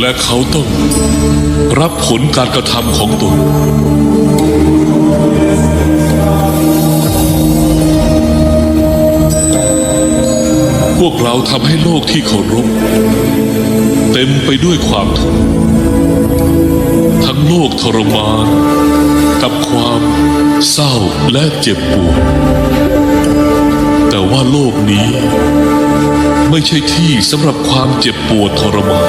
และเขาต้องรับผลการกระทำของตนพวกเราทำให้โลกที่เคารพเต็มไปด้วยความทุกข์ทั้งโลกทรมาน กับความเศร้าและเจ็บปวดแต่ว่าโลกนี้ไม่ใช่ที่สำหรับความเจ็บปวดทรมาน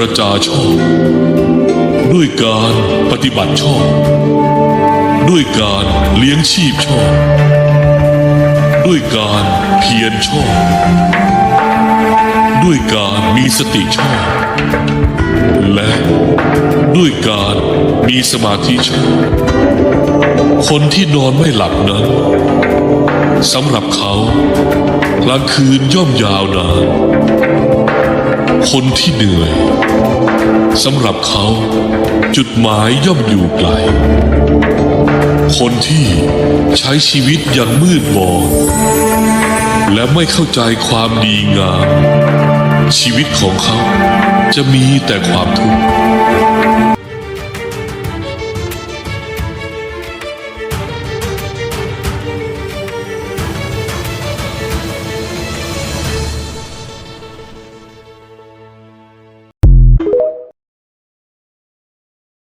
รจาชอบ ด้วยการปฏิบัติชอบ ด้วยการเลี้ยงชีพชอบ ด้วยการเพียรชอบ ด้วยการมีสติชอบ และด้วยการมีสมาธิชอบ คนที่นอนไม่หลับนั้นสำหรับเขากลางคืนย่อมยาวนาน คนที่เหนื่อยสำหรับเขา จุดหมายย่อมอยู่ไกล คนที่ใช้ชีวิตอย่างมืดบอดและไม่เข้าใจความดีงาม ชีวิตของเขาจะมีแต่ความทุกข์